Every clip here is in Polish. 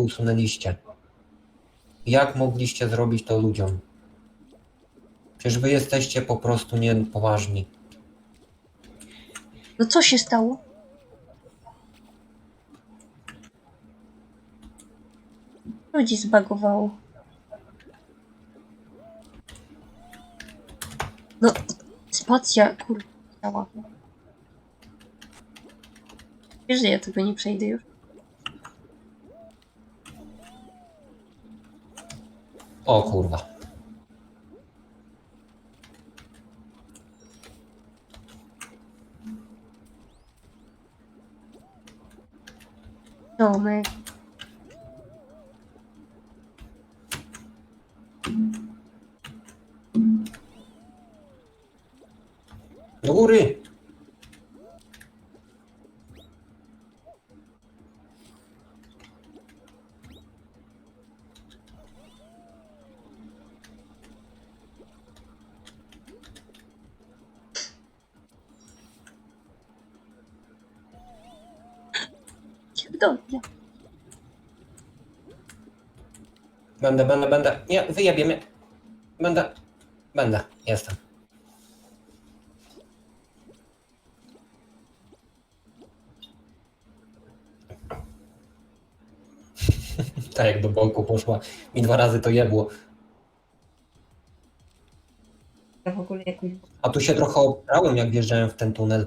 usunęliście? Jak mogliście zrobić to ludziom? Przecież wy jesteście po prostu niepoważni. No co się stało? Ludzi zbagowało. No, spacja, działa. Wiesz, że ja tego nie przejdę już. O kurwa. Tomek. Do góry! Dobrze. Będę, będę, będę. Nie, wyjebie mnie. Będę. Będę. Jestem. tak jak do boku poszła. I dwa razy to jebło. Ja w ogóle jakoś... A tu się trochę obrałem, jak wjeżdżałem w ten tunel.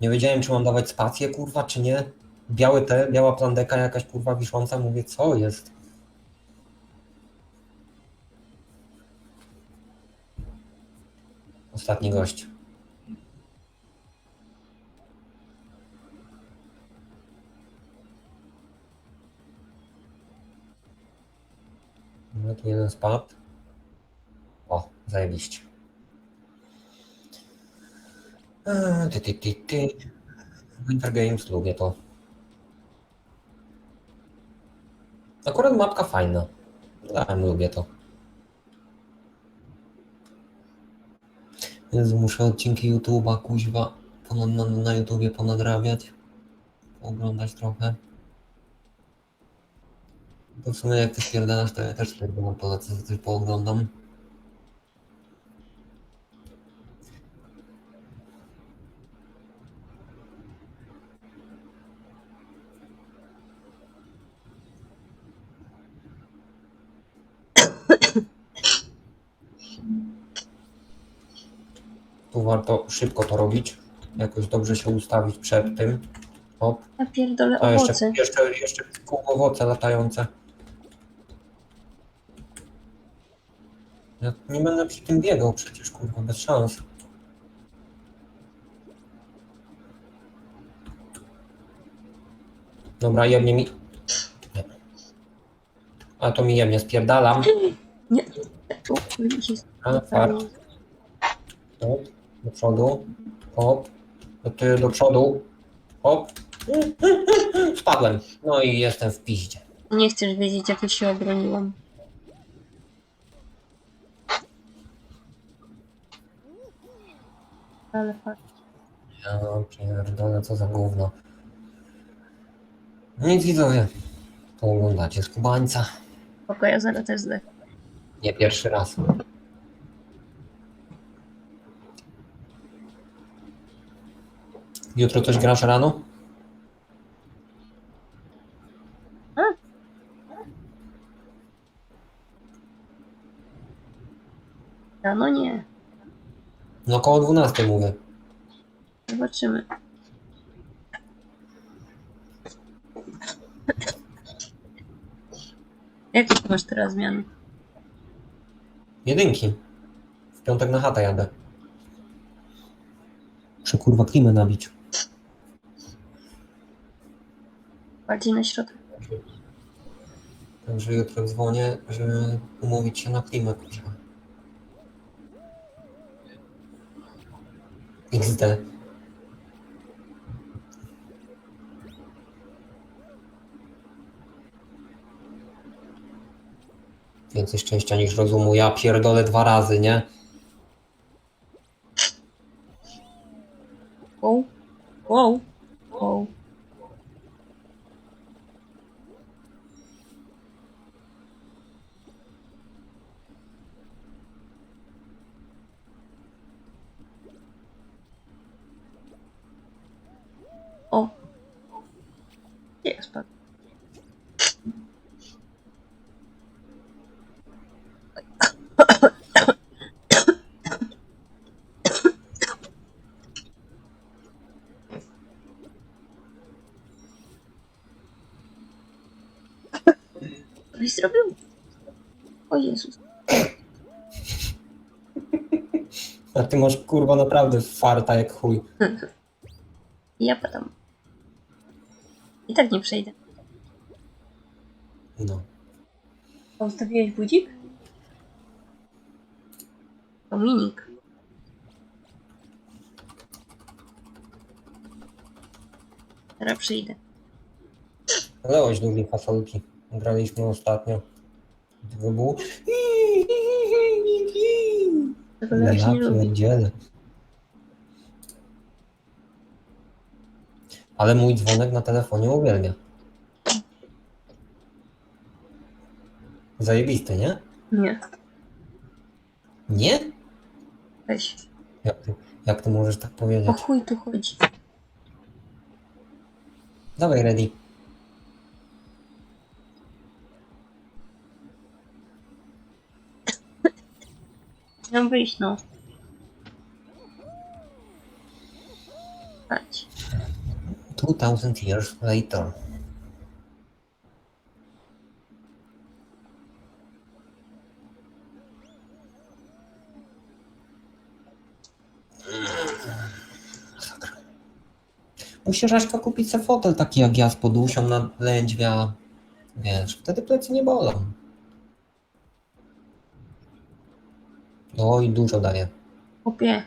Nie wiedziałem, czy mam dawać spację, kurwa, czy nie. Białe te, biała plandeka jakaś, kurwa, wisząca. Mówię, co jest? Ostatni gość. No tu jeden spadł. O, zajebiście. Eee, Ty, ty, ty, ty. Winter Games, lubię to. Akurat mapka fajna. Ja lubię to. Jezu, muszę odcinki YouTube'a, kuźwa, ponad, na, na YouTubie ponadrabiać. Oglądać trochę. To w sumie jak ty spierdalasz, to ja też spierdalam polecę, że coś pooglądam. Tu warto szybko to robić. Jakoś dobrze się ustawić przed tym. Hop. Ja pierdolę A jeszcze, owoce. jeszcze, jeszcze kół owoce latające. Ja nie będę przy tym biegał przecież, kurwa, bez szans. Dobra, jemnie mi... Nie. A to mi jemnie, spierdalam. Nie. O, jest. A, fart. Do przodu. Hop. Do, ty, do przodu. Hop. Spadłem. No i jestem w piździe. Nie chcesz wiedzieć, jak ja się obroniłam. Ale fakt. Ja pierdolę, co za gówno. Nic widzowie. Pooglądacie z Kubańca. Spoko, ja zaraz też zdech. Nie pierwszy raz. Jutro coś grasz rano? Ja, no nie. No koło 12 mówię. Zobaczymy. Jakie ty masz teraz zmiany? Jedynki. W piątek na chatę jadę. Muszę kurwa klimę nabić. Bardziej na środku. Także jutro dzwonię, żeby umówić się na klimę, kurwa. XD. Więcej szczęścia niż rozumu. Ja pierdolę dwa razy, nie? Wow. Wow. Wow. byś zrobił? O Jezus. A ty masz kurwa naprawdę farta jak chuj. Ja padam. I tak nie przejdę. No. A ustawiłeś budzik? Dominik. Teraz przyjdę. Leoś lubi fasolki. Graliśmy ostatnio. Było... Tego Ja nie lubi. pierdzielę. Ale mój dzwonek na telefonie uwielbia. Zajebisty, nie? Nie, Nie? weź. Jak ty, jak ty możesz tak powiedzieć? O chuj tu chodzi. Dawaj, ready. Wyjść, no. Chodź. 2000 years later. Musisz Aśka kupić sobie fotel taki jak ja z podusią na lędźwia. Wiesz, wtedy plecy nie bolą. No i dużo daje. Chłopie.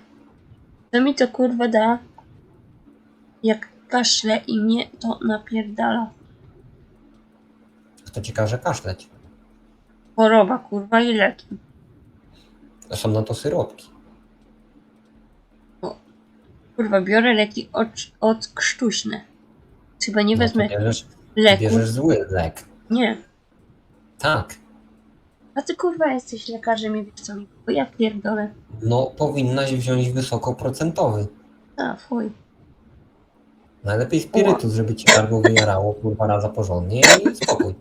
To mi to kurwa da. Jak kaszle i mnie to napierdala. Kto ci każe kaszleć? Choroba, kurwa i leki. Są na to syropki. Kurwa, biorę leki od, odkrztuśne. Chyba nie No to wezmę bierzesz, leku. bierzesz zły lek. Nie. Tak. A ty kurwa jesteś lekarzem i wiesz co mi. Bo ja pierdolę. No, powinnaś wziąć wysokoprocentowy. A, fuj. Najlepiej spirytus, żeby ci cargo wyjarało kurwa raza porządnie i spokój.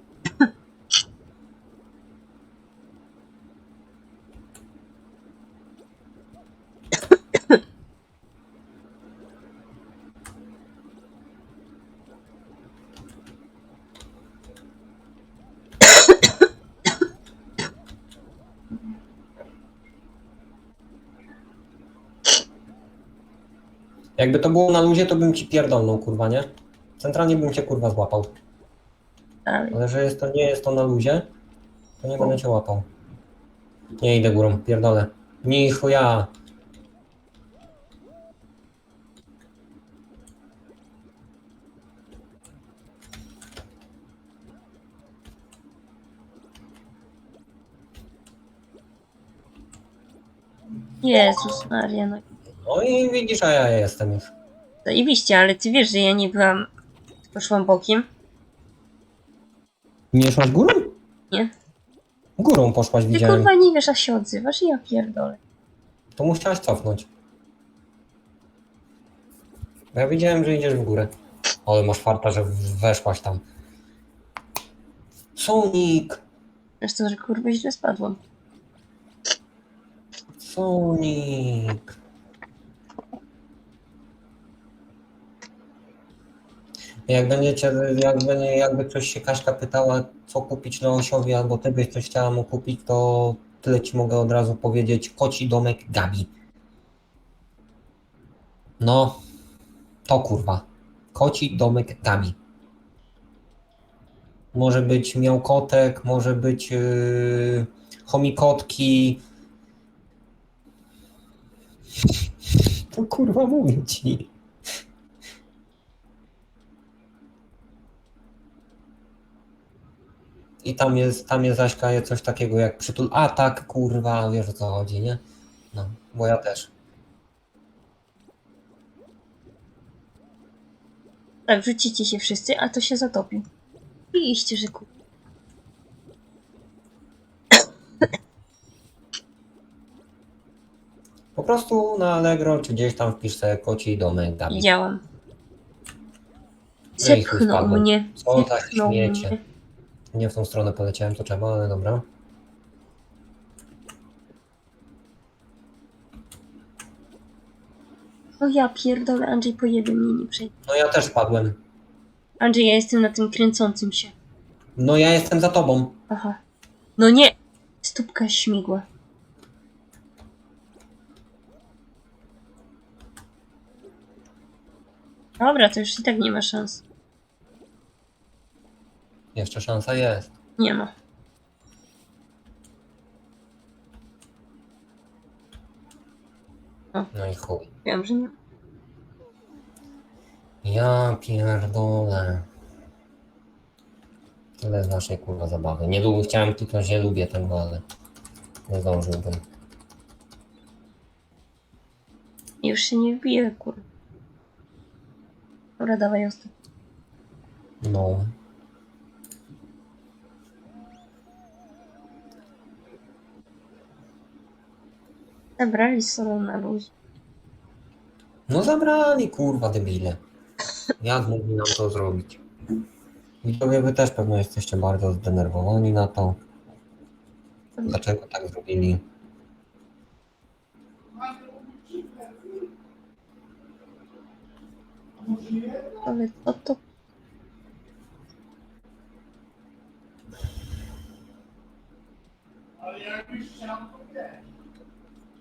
Jakby to było na luzie, to bym ci pierdolnął, kurwa, nie? Centralnie bym cię kurwa złapał. Dalej. Ale że jest to, nie jest to na luzie, to nie będę cię łapał. Nie idę górą, pierdolę. Ni chuja. Jezus Maria, no. No i widzisz, a ja jestem już. Zajebiście, ale ty wiesz, że ja nie byłam... Poszłam bokiem? Nie szłaś górą? Nie. Górą poszłaś, Ty widziałem. kurwa nie wiesz, a się odzywasz i ja pierdolę. To musiałaś cofnąć. Ja widziałem, że idziesz w górę. Ale masz farta, że weszłaś tam. Sonic! Zresztą, że kurwa źle spadłam. Sonic! Jak będziecie, jak będzie, jakby ktoś się Kaśka pytała, co kupić Leosiowi, albo ty byś coś chciała mu kupić, to tyle ci mogę od razu powiedzieć. Koci domek Gabi. No, to kurwa. Koci domek Gabi. Może być miałkotek, może być yy, chomikotki. To kurwa mówię ci. I tam jest, tam jest Aśka coś takiego jak przytul. A tak, kurwa, wiesz o co chodzi, nie? No, bo ja też. Tak, rzucicie się wszyscy, a to się zatopi. I iście, że. Po prostu na Allegro czy gdzieś tam wpisz sobie koci domek Gabi. Widziałam. No chuj Zepchnął spadłem. mnie. Co za Zepchnął śmiecie. mnie. Nie w tą stronę poleciałem, to trzeba, ale dobra. O ja pierdolę, Andrzej pojebie mnie, nie przejdzie. No ja też spadłem. Andrzej, ja jestem na tym kręcącym się. No ja jestem za tobą. Aha. No nie! Stópka śmigła. Dobra, to już i tak nie ma szans. Jeszcze szansa jest. Nie ma. No i chuj. Wiem, że nie. Ja pierdolę. Tyle z naszej kurwa zabawy. Nie lubię, chciałem kliknąć, nie lubię tego, ale nie zdążyłbym. Już się nie wbije, kur. Dobra, dawaj ostatni. No. Zabrali solo na luz. No zabrali kurwa debile. Jak mogli nam to zrobić? Widzowie, wy też pewno jesteście bardzo zdenerwowani na to. Dlaczego tak zrobili? Ale co to?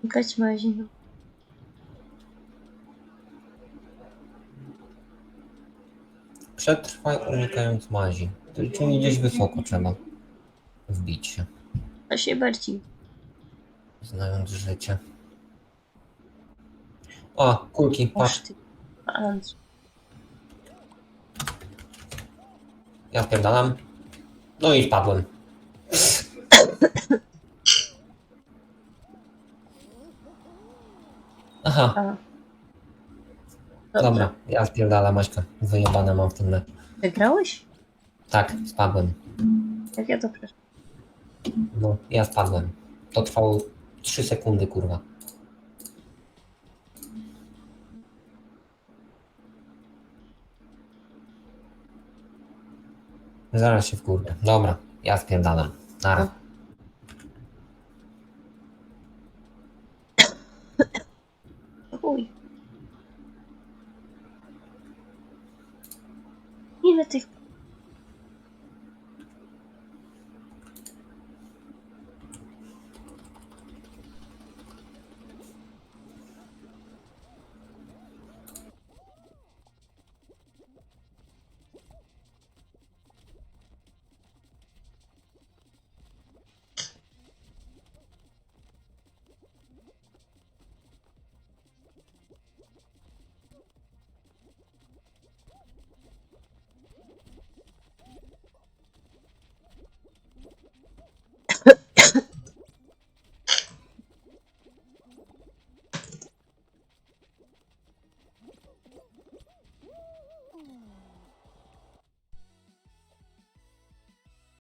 Klikać mazino. Przetrwaj unikając mazi. Czyli gdzieś wysoko trzeba wbić się, A się bardziej. znając życie. O, kulki, patrz. ty. Andrzej. Ja wpierdalam. No i spadłem. Aha, A. dobra, ja spierdalam, Maćka. Wyjebane mam w tym meczu. Wygrałeś? Tak, spadłem. Jak ja to przeszłam? No, ja spadłem. To trwało 3 sekundy, kurwa. Zaraz się wkurwę. Dobra, ja spierdalam. Nara. No. ile tych